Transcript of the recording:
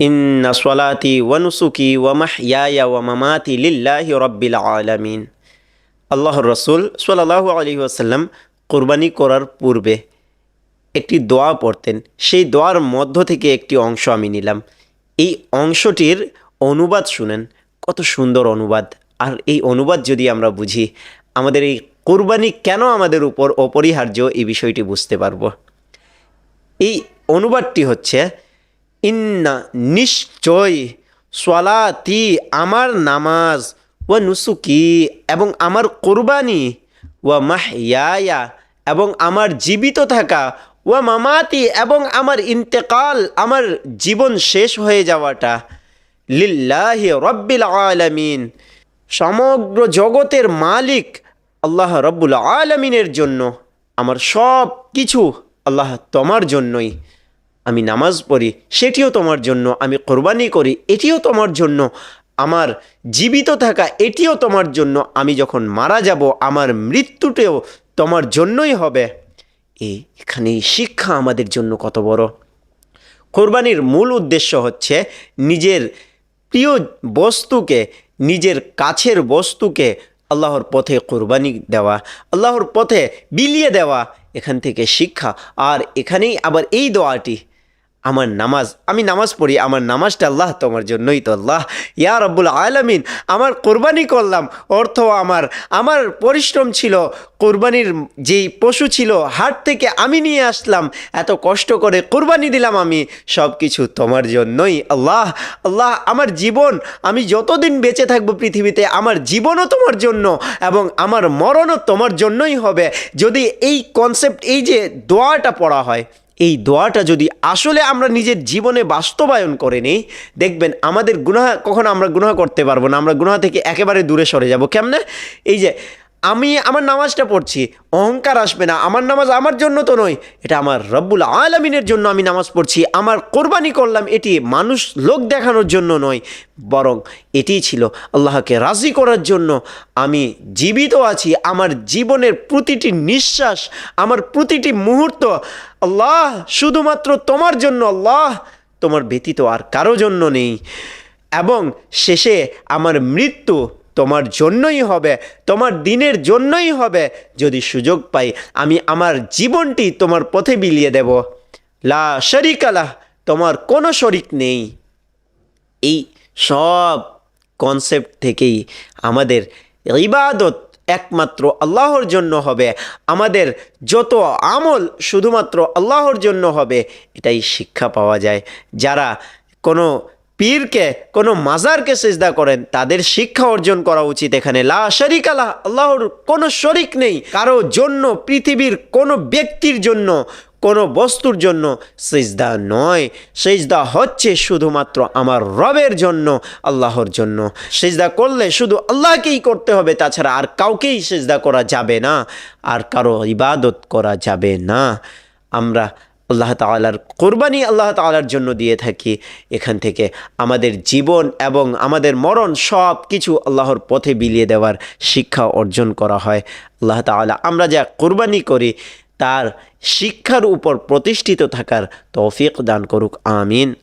ইন্না সলাতি ওয়ানুসুকি ওয়ামাহইয়ায়া ওয়ামামাতি লিল্লাহি রব্বিল আলামিন। আল্লাহর রসুল সাল্লাল্লাহু আলাইহি ওয়াসাল্লাম কোরবানি করার পূর্বে একটি দোয়া পড়তেন। সেই দোয়ার মধ্য থেকে একটি অংশ আমি নিলাম। এই অংশটির অনুবাদ শুনেন। কত সুন্দর অনুবাদ। আর এই অনুবাদ যদি আমরা বুঝি, আমাদের এই কোরবানি কেন আমাদের উপর অপরিহার্য এই বিষয়টি বুঝতে পারব। এই অনুবাদটি হচ্ছে ইন্না নিশ্চয় সলাতি আমার নামাজ ও নুসুকি এবং আমার কোরবানি ও মাহিয়া এবং আমার জীবিত থাকা ও মামাতি এবং আমার ইন্তেকাল আমার জীবন শেষ হয়ে যাওয়াটা লিল্লাহি রব্বিল আলামিন। সমগ্র জগতের মালিক আল্লাহ রব্বুল আলমিনের জন্য, আমার সব কিছু আল্লাহ তোমার জন্যই। আমি নামাজ পড়ি, সেটিও তোমার জন্য। আমি কোরবানি করি, এটিও তোমার জন্য। আমার জীবিত থাকা, এটিও তোমার জন্য। আমি যখন মারা যাব, আমার মৃত্যুতেও তোমার জন্যই হবে। এখানে শিক্ষা আমাদের জন্য কত বড়। কোরবানির মূল উদ্দেশ্য হচ্ছে নিজের প্রিয় বস্তুকে, নিজের কাছের বস্তুকে আল্লাহর পথে কোরবানি দেওয়া, আল্লাহর পথে বিলিয়ে দেওয়া, এখান থেকে শিক্ষা। আর এখানেই আবার এই দোয়াটি। আমার নামাজ, আমি নামাজ পড়ি, আমার নামাজটা আল্লাহ তোমার জন্যই তো আল্লাহ। ইয়া রব্বুল আলমিন, আমার কোরবানি করলাম, অর্থ আমার আমার পরিশ্রম ছিল, কোরবানির যেই পশু ছিল, হাট থেকে আমি নিয়ে আসলাম, এত কষ্ট করে কোরবানি দিলাম আমি সব কিছু তোমার জন্যই আল্লাহ। আল্লাহ, আমার জীবন, আমি যতদিন বেঁচে থাকব পৃথিবীতে, আমার জীবনও তোমার জন্য, এবং আমার মরণও তোমার জন্যই হবে। যদি এই কনসেপ্ট এই যে দোয়াটা পড়া হয় এই দোয়াটা যদি আসলে আমরা নিজের জীবনে বাস্তবায়ন করে নিই, দেখবেন আমাদের গুনাহ, কখনো আমরা গুনাহ করতে পারব না, আমরা গুনাহ থেকে একেবারে দূরে সরে যাব। কেমনে? এই যে আমি আমার নামাজটা পড়ছি, অহংকার আসবে না, আমার নামাজ আমার জন্য তো নয়, এটা আমার রব্বুল আলমিনের জন্য আমি নামাজ পড়ছি, আমার কোরবানি করলাম, এটি মানুষ লোক দেখানোর জন্য নয়, বরং এটিই ছিল আল্লাহকে রাজি করার জন্য আমি জীবিত আছি, আমার জীবনের প্রতিটি নিঃশ্বাস, আমার প্রতিটি মুহূর্ত, আল্লাহ শুধুমাত্র তোমার জন্য, আল্লাহ তোমার ব্যতীত আর কারও জন্য নেই, এবং শেষে আমার মৃত্যু তোমার জন্যই হবে, তোমার দিনের জন্যই হবে, যদি সুযোগ পাই, আমি আমার জীবনটি তোমার পথে বিলিয়ে দেব। লা শরিক আলাহ তোমার কোনো শরিক নেই। এই সব কনসেপ্ট থেকেই আমাদের ইবাদত একমাত্র আল্লাহর জন্য হবে। আমাদের যত আমল শুধুমাত্র আল্লাহর জন্য হবে, এটাই শিক্ষা পাওয়া যায়। যারা কোনো পীরকে, কোনো মাজারকে সেজদা করেন, তাদের শিক্ষা অর্জন করা উচিত এখানে। লা শরিক আলাহ আল্লাহর কোনো শরিক নেই। কারও জন্য, পৃথিবীর কোনো ব্যক্তির জন্য, কোনো বস্তুর জন্য সেজদা নয়। সেজদা হচ্ছে শুধুমাত্র আমার রবের জন্য, আল্লাহর জন্য। সেজদা করলে শুধু আল্লাহকেই করতে হবে, তাছাড়া আর কাউকেই সেজদা করা যাবে না। আর কারও ইবাদত করা যাবে না। আমরা আল্লাহ তালার কোরবানি আল্লাহ তালার জন্য দিয়ে থাকি। এখান থেকে আমাদের জীবন এবং আমাদের মরণ সব কিছু আল্লাহর পথে বিলিয়ে দেওয়ার শিক্ষা অর্জন করা হয়। আল্লাহ তালা আমরা যা কোরবানি করি, তার শিক্ষার উপর প্রতিষ্ঠিত থাকার তৌফিক দান করুক, আমিন।